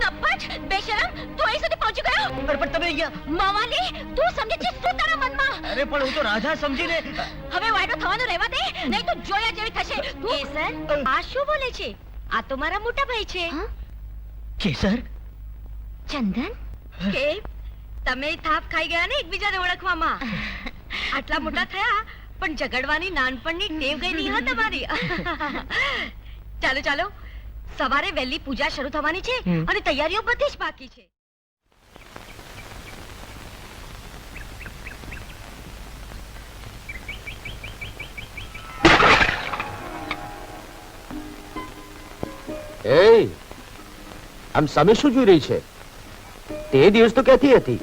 નપજ બેશરમ તું અહીં સુધી પહોંચી ગયો અરે પણ તમે અહીંયા માવાલી તું સમજે છે શું તારા મનમાં અરે પણ હું તો રાજા સમજીને હવે વાયડો થવાનો રહેવા દે નહીં તો જોયા જેવી થશે. કેસર આ શું બોલે છે? આ તો મારા મોટા ભાઈ છે. કેસર? ચંદન? કે તમે થાપ ખાઈ ગયા ને એકબીજાને ઓળખવામાં? આટલા મોટા થયા પણ ઝઘડવાની નાનપણની ટેવ ગઈ નહીં હા તમારી. ચાલો ચાલો. સવારે વહેલી પૂજા શરૂ થવાની છે અને તૈયારીઓ બધી જ બાકી છે. એ આમ સામે શું જોઈ રહી છે? તે દિવસ તો કહેતી હતી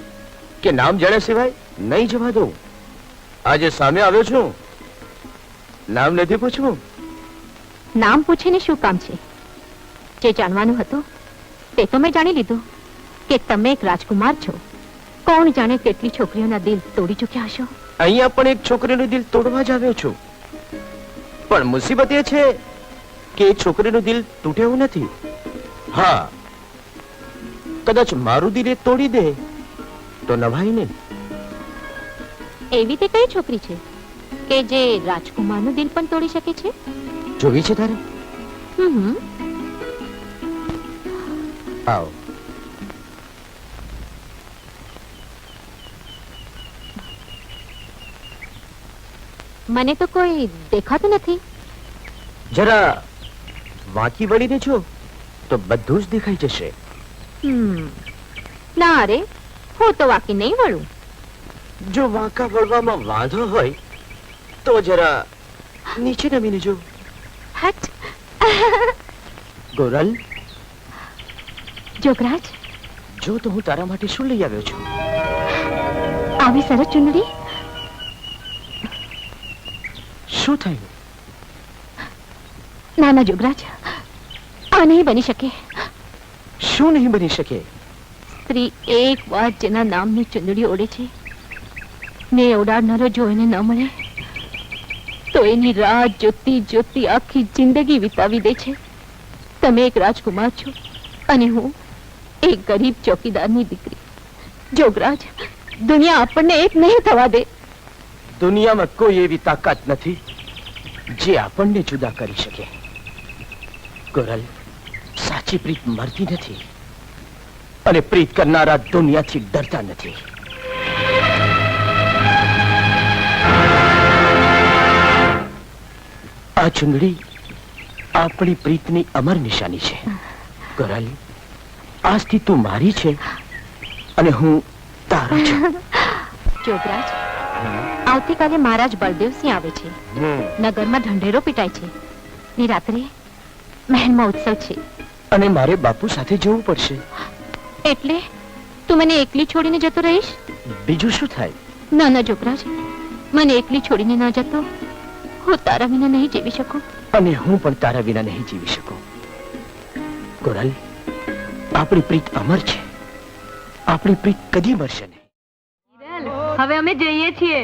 કે નામ જાણ્યા સિવાય નહીં જવા દઉં. આજે સામે આવ્યો છું. નામ નથી પૂછવું. નામ પૂછીને શું કામ છે? જે જાણવાનું હતું તે તો મેં જાણી લીધું કે તમે એક રાજકુમાર છો. કોણ જાણે કેટલી છોકરીઓના દિલ તોડી ચૂક્યા હશો? અહીંયા પણ એક છોકરીનું દિલ તોડવા જ આવ્યો છું. પણ મુસીબત એ છે કે એ છોકરીનું દિલ તૂટે એવું નથી. હા કદાચ મારું દિલ એ તોડી દે તો નવાઈ નહીં એવી તે કઈ છોકરી છે કે જે રાજકુમારનું દિલ પણ તોડી શકે છે? જોવી છે તારે? હમ હમ. આવ મને તો કોઈ દેખાતું નથી. જરા વાંકી વળીને જો તો બધું જ દેખાઈ જશે. ના રે હું તો વાંકી નહીં વળું. જો વાંકા વળવામાં વાંધો હોય તો જરા નીચે નમીને જો હટ. ગોરલ? જોગરાજ? જો તો હું તારા માટે શું લઈ આવ્યો છું? આવી સરસ ચુંદડી? શું થયું? ના ના જોગરાજ આ નહીં બની શકે. શું નહીં બની શકે? સ્ત્રી એક વાર જેના નામની ચુંદડી ઓળે છે ને ઓડાડનારો જો એને ન મળે તો એની રાહ જોતી જોતી આખી જિંદગી વિતાવી દે છે. તમે એક રાજકુમાર છો અને હું એક ગરીબ ચોકીદારની દીકરી. જોગરાજ, દુનિયા આપણને એક નહીં થવા દે. દુનિયામાં કોઈ એવી તાકાત નથી જે આપણને જુદા કરી શકે. ગોરલ, સાચી પ્રીત મરતી નથી અને પ્રીત કરનારા દુનિયાથી ડરતા નથી. આ ચુંદડી આપણી પ્રીતની અમર નિશાની છે. ગોરલ આજથી તું મારી છે અને હું તારો છું. જોગરાજ આવતીકાલે મહારાજ બળદેવસિંહ આવે છે. નગરમાં ઢંઢેરો પીટાય છે. ને રાત્રે મહેલમાં ઉત્સવ છે. અને મારે બાપુ સાથે જવું પડશે. એટલે તું મને એકલી છોડીને જતો રહીશ? બીજું શું થાય? ના ના જોગરાજ. મને એકલી છોડીને ન જતો. હું તારા વિના નહીં જીવી શકું. અને હું પણ તારા વિના નહીં જીવી શકું. ગોરલ આપણી પ્રીત અમર છે. આપણી પ્રીત કદી મરશે નહીં. હવે અમે જઈએ છીએ.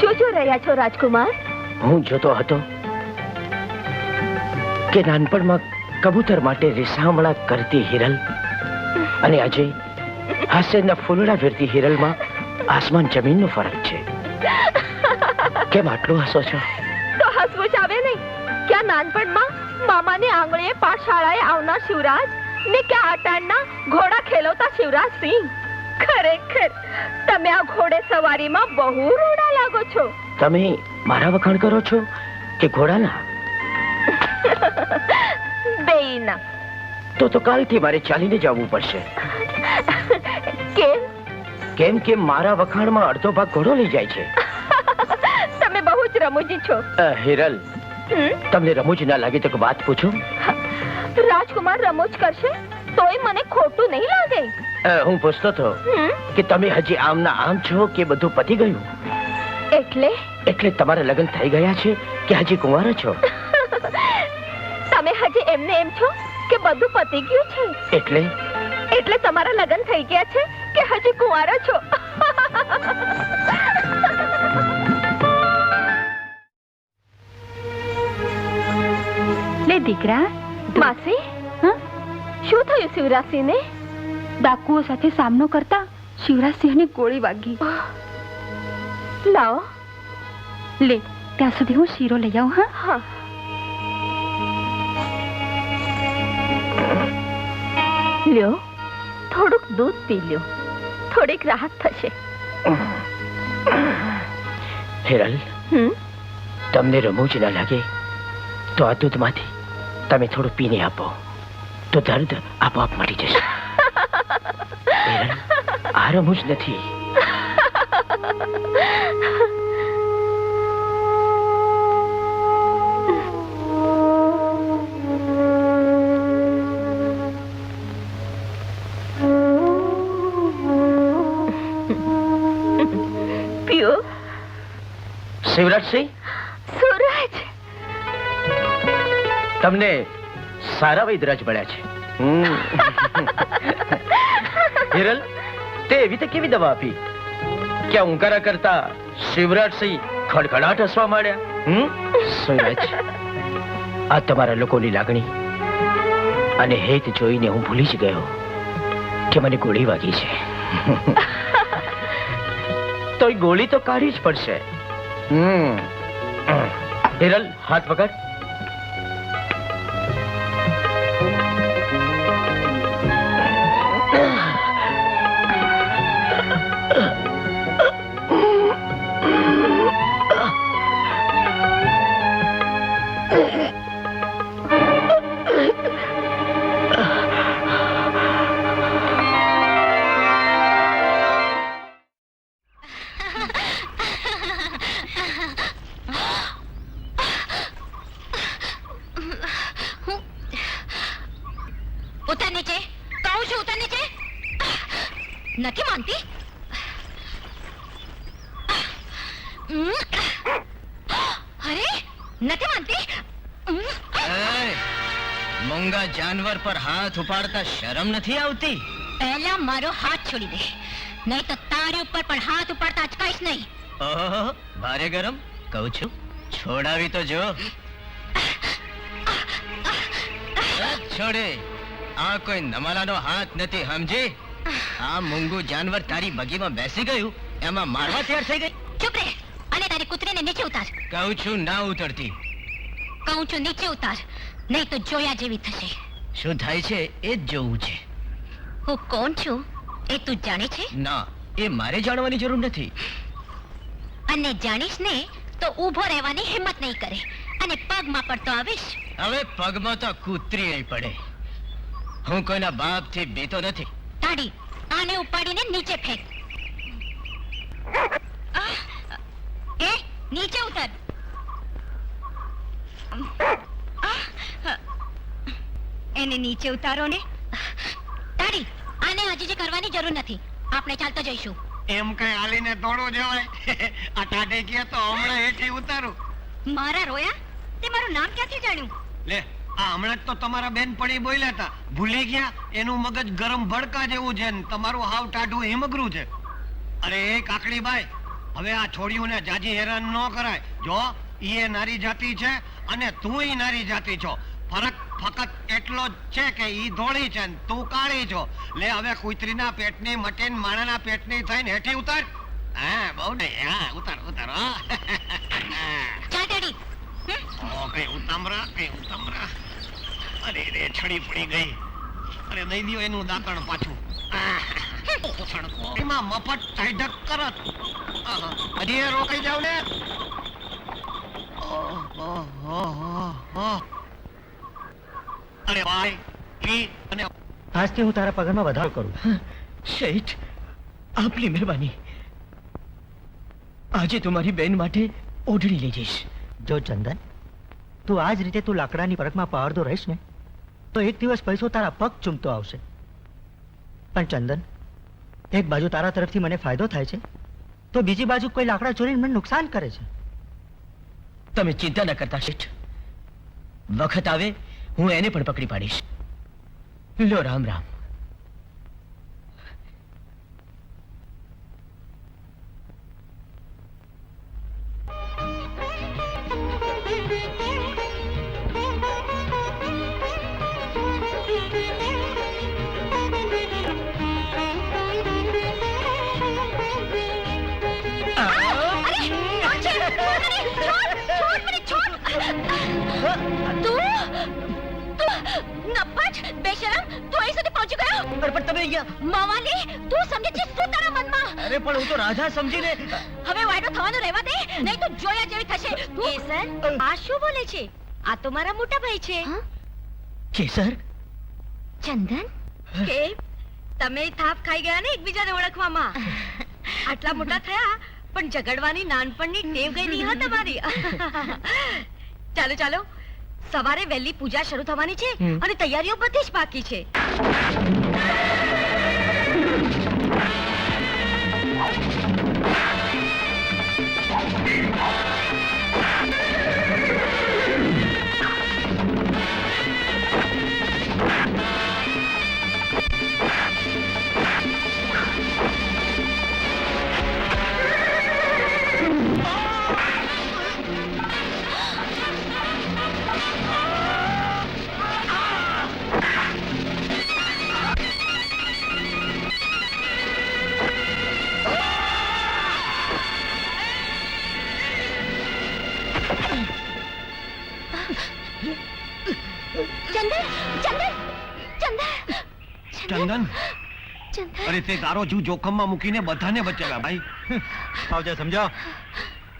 શું શું રહ્યા છો રાજકુમાર? હું જોતો હતો કે નાનપણમાં કબૂતર માટે રીસામણા કરતી હિરલ અને આજે હાસ્યના ફૂલડા ફેરતી હિરલમાં આસમાન જમીનનો ફરક છે. કેમ આટલું હસો છો? નાનપણમાં મામાની આંગળીએ પાઠશાળાએ આવનાર શિવરાજ. ને કે આટાણના ઘોડા ખેલવતા શિવરાજ સિંહ ખરેખર તમે આ ઘોડે સવારીમાં બહુ રૂડા લાગો છો. તમે મારા વખાણ કરો છો કે ઘોડાના? બેયના. તો તો કાલથી મારે ચાલીને જવું પડશે. કેમ? કેમ કે મારા વખાણમાં અડધો ભાગ ઘોડો લઈ જાય છે. તમે બહુ જ રમૂજી છો. હિરલ? તમને રમૂજ ના લાગે તો વાત પૂછું? રાજકુમાર રમૂજ કરશે તોય મને ખોટું નહીં લાગે. હું પૂછતો હતો કે તમે હજી આમના આમ છો કે બધું પતી ગયું? એટલે? એટલે તમારા લગ્ન થઈ ગયા છે કે હજી કુંવારા છો? તમે હજી એમને એમ છો કે બધું પતી ગયું છે? એટલે? એટલે તમારા લગ્ન થઈ ગયા છે કે હજી કુંવારા છો? દીકરા માસી? શું થયું શિવરાજસિંહને? ડાકુઓ સાથે સામનો કરતા શિવરાજસિંહની ગોળી વાગી. લાવો. લે ત્યાં સુધી હું શીરો લઈ આવું હા? લ્યો થોડુંક દૂધ પી લ્યો. થોડીક રાહત થશે. હેરલ હમ? તમને રમૂજ ના લાગે તો આ દૂધમાંથી તમે થોડું પીને આપો. તો દર્દ આપોઆપ મટી જશે. હિરલ જ નથી. શિવરાજસિંહ? તમને સારા વૈદરાજ મળ્યા છે. હિરલ તે એવી તે કેવી દવા આપી? કે ઉંકારા કરતા શિવરાજસિંહ ખડખડાટ હસવા માંડ્યા? આ તમારા લોકોની લાગણી અને હેત જોઈને હું ભૂલી જ ગયો કે મને ગોળી વાગી છે. તો ગોળી તો કાઢી જ પડશે. હિરલ હાથ પકડ ઉતર નીચે. કહું છું ઉતર નીચે. નથી માનતી. અરે નથી માનતી. મંગા જાનવર પર હાથ ઉપાડતા શરમ નથી આવતી? પહેલા મારો હાથ છોડી દે. નહીં તો તારી ઉપર પણ હાથ ઉપાડતા અચકાઈશ નહીં. ઓહો ભારે ગરમ. કહું છું છોડાવી તો જો. છોડે. આ કોઈ નમાલાનો હાથ નથી સમજી? આ મૂંગું જાનવર તારી બગીમાં બેસી ગયું એમાં મારવા તૈયાર થઈ ગઈ. ચૂપ રે અને તારી કૂતરીને નીચે ઉતાર. કહું છું ના ઉતરતી. કહું છું નીચે ઉતાર. નહીં તો જોયા જેવી થશે. શું થાય છે એ જ જોવું છે. હું કોણ છું એ તું જાણે છે? ના એ મારે જાણવાની જરૂર નથી. અને જાણીશ ને તો ઊભો રહેવાની હિંમત નહીં કરે. અને પગમાં પડતો આવીશ. હવે પગમાં તો કૂતરી નહીં પડે. હું કોઈના બાપથી બીતો નથી. તાડી આને ઉપાડીને નીચે ફેંક. એ નીચે ઉતર. એને નીચે ઉતારો ને. તાડી આને હજી જે કરવાની જરૂર નથી. આપણે ચાલતો જઈશું. એમ કઈ હાલીને દોડો જવાય? આ ટાટે કે તો હમણાં હેઠી ઉતારું. મારા રોયા? તે મારું નામ ક્યાંથી જાણ્યું? લે આ હમણાં તો તમારા બેન પડી બોલ્યા હતા. ભૂલી ગયા? એનું મગજ ગરમ ભડકા જેવું છે ને તમારું હાવ ટાઢું હિમગરું છે. અરે એ કાકડી બાઈ હવે આ છોડીઓને જાજી હેરાન ન કરાય. જો, ઈ નારી જાતિ છે અને તું નારી જાતિ છો. ફરક ફક્ત એટલો જ છે કે ઈ ધોળી છે ને તું કાળી છો. લે, હવે કુતરીના પેટની, મટીન માણાના પેટની થઈને હેઠી ઉતાર. હા, બહુ ને હા, ઉતાર ઉતાર, હા? ઓ કઈ ઉતામરા કઈ ઉતામરા. અરે રે છડી પડી ગઈ. અરે દઈ દો એનું દાંતણ પાછું. એમાં મફત ટાઈઢક કરત. આહા, હજી રોકાઈ જાવ ને. અરે ભાઈ ઈ અને આજથી હું તારા પગારમાં વધારો કરું. શેઠ આપની મહેરબાની. આજે તમારી બેન માટે ઓઢણી લઈ જઈશ. જો ચંદન, તું આ જ રીતે તું લાકડાની પરખમાં પહાડતો રહીશ ને, તો એક દિવસ પૈસો તારા પગ ચૂમતો આવશે. પણ ચંદન, એક બાજુ તારા તરફથી મને ફાયદો થાય છે, તો બીજી બાજુ કોઈ લાકડા ચોરીને મને નુકસાન કરે છે. તમે ચિંતા ન કરતા શેઠ. વખત આવે, હું એને પણ પકડી પાડીશ. લો રામ રામ. અરે પણ માવાલી તું સમજે છે શું તારા મનમાં? અરે પણ હું તો રાધા સમજીને હવે વાયડો થવાનું રહેવા દે નહીં તો જોયા જેવી થશે. કેસર આ શું બોલે છે? આ તો મારા મોટા ભાઈ છે. કેસર? ચંદન? કે તમે થાપ ખાઈ ગયા ને એકબીજાને ઓળખવામાં? આટલા મોટા થયા પણ ઝઘડવાની નાનપણની ટેવ ગઈ નહીં તમારી? ચાલો ચાલો. સવારે વહેલી પૂજા શરૂ થવાની છે અને તૈયારીઓ બધી જ બાકી છે. ચંદન ચંદન? અરે તે તારો જીવ જોખમમાં મૂકીને બધાને બચાવ્યા ભાઈ. આવજા સમજો.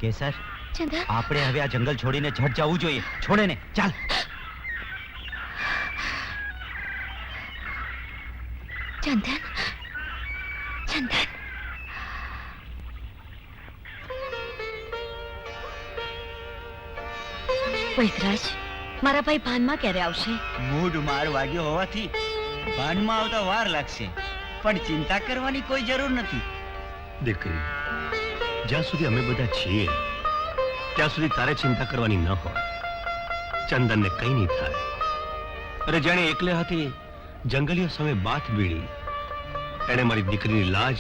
કેસર ચંદન? આપણે હવે આ જંગલ છોડીને ઝટ જવું જોઈએ. છોડે ને ચાલ. ચંદન? ચંદન? વૈદરાજ મારા ભાઈ ભાનમાં ક્યારે આવશે? મૂડ માર વાગ્યો હોવાથી ભાનમાં આવતા વાર લાગશે. પણ ચિંતા કરવાની કોઈ જરૂર નથી. દીકરી, જ્યાં સુધી અમે બધા છીએ, ત્યાં સુધી તારે ચિંતા કરવાની ન હોય. ચંદનને કંઈ નહીં થાય. અરે જાણે એકલે હતી જંગલીઓ સામે બાથ બીડી, એણે મારી દીકરીની લાજ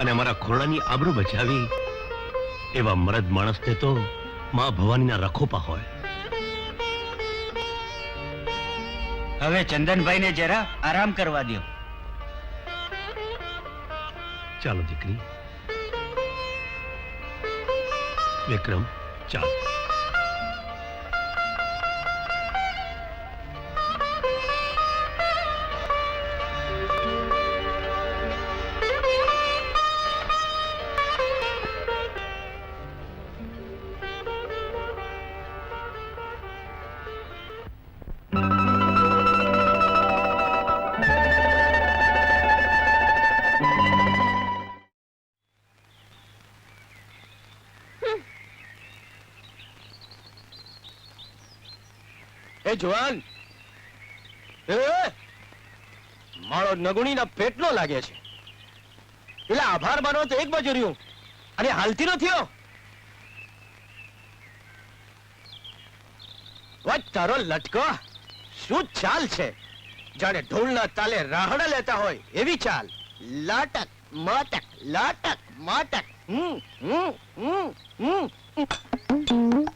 અને અમારા ખોરડાની આબરૂ બચાવી. એવા મરદ માણસને તો મા ભવાનીના રખોપા હોય. હવે ચંદનભાઈને જરા આરામ કરવા દો ચાલો દીકરી. વિક્રમ ચાલ. એ જુવાન. એ, મારો નગુણીના પેટનો લાગે છે. એટલે આભાર માનો તો એક બાજુ રહ્યું અને હાલતી હો. તારો લટકો શું ચાલ છે? જાણે ઢોલના તાલે રાહડા લેતા હોય એવી ચાલ. લાટક, માટક લાટક, માટક. હમ હમ હમ હમ.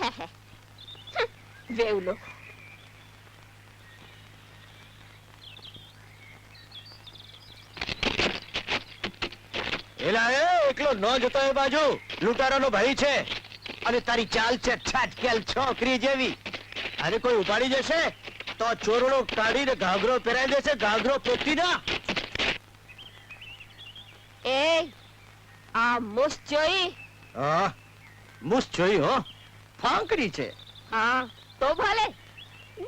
વેવલો એલા એ એકલો ન જતો એ બાજુ. લૂંટારાનો ભાઈ છે. અને તારી ચાલ છે છાટકેલ છોકરી જેવી. અરે કોઈ ઉપાડી જશે? તો ચોરડો કાઢીને ઘાઘરો પહેરાઈ દેશે ઘાઘરો પેટી ના. એ આ મુસ જોઈ. હા મુસ જોઈ હો. ફાંકડી છે. હા તો ભલે.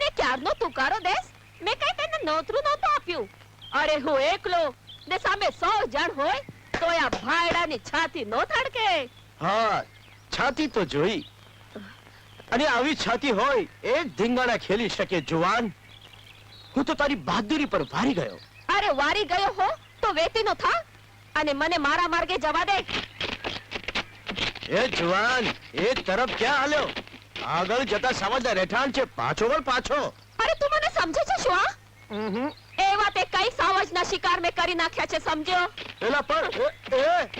ને ક્યારનો તુકારો દેશ? મેં કઈ તને નોતરું નહોતું આપ્યું. અરે હું એકલો. ને સામે સો જણ હોય તો આ ભાયડાની છાતી નો થડકે હા છાતી તો જોઈ. અને આવી છાતી હોય એ જ ધીંગાણા ખેલી શકે જુવાન. હું તો તારી બહાદુરી પર વારી ગયો. અરે વારી ગયો હો તો વેતીનો થા. અને મને મારા માર્ગે જવા દે. એ જુવાન એ તરફ ક્યાં હાલ્યો? આગળ જતા સમજદાર રહેઠાણ છે પાછો વળ પાછો. અરે તું મને સમજે છે શું આ એવા તે કઈ સાવજના શિકાર મેં કરી નાખ્યા છે સમજ્યો? એલા પણ એ,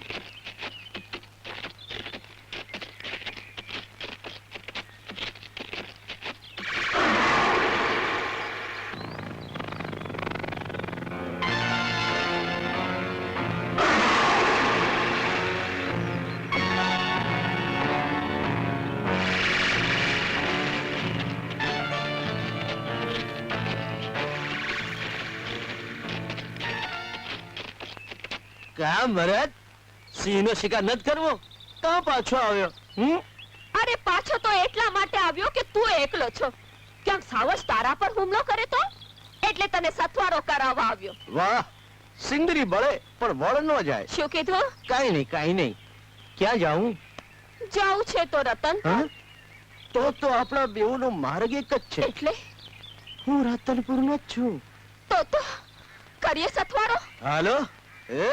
એ કામ ભરત સિંહનો શિકાર નથી કરવો? તો પાછો આવ્યો? હમ? અરે પાછો તો એટલા માટે આવ્યો કે તું એકલો છો. ક્યાંક સાવજ તારા પર હુમલો કરે તો? એટલે તને સથવારો કરાવવા આવ્યો. વાહ સિંદરી બળે પણ વળ ન જાય. શું કીધું? કાઈ નહીં કાઈ નહીં. ક્યાં જાઉં? જાઉં છે તો રતન તો તો આપણા બેઉનો માર્ગ એક જ છે. એટલે? હું રતનપુર નો જ છું. તો તો કરીએ સથવારો? હાલો એ?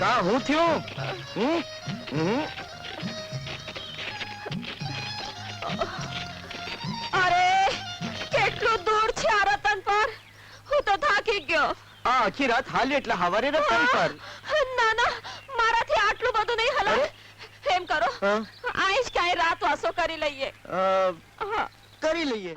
કા હું થયું? હું હું અરે કેટલું દૂર છે આ રતન પર? હું તો થાકી ગયો. આ આખી રાત હાલી એટલે હવારે રતન પર. ના ના મારાથી આટલું બધું નહીં હલાય. એમ કરો? આઈશ ક્યાંય રાત વાસો કરી લઈએ. કરી લઈએ.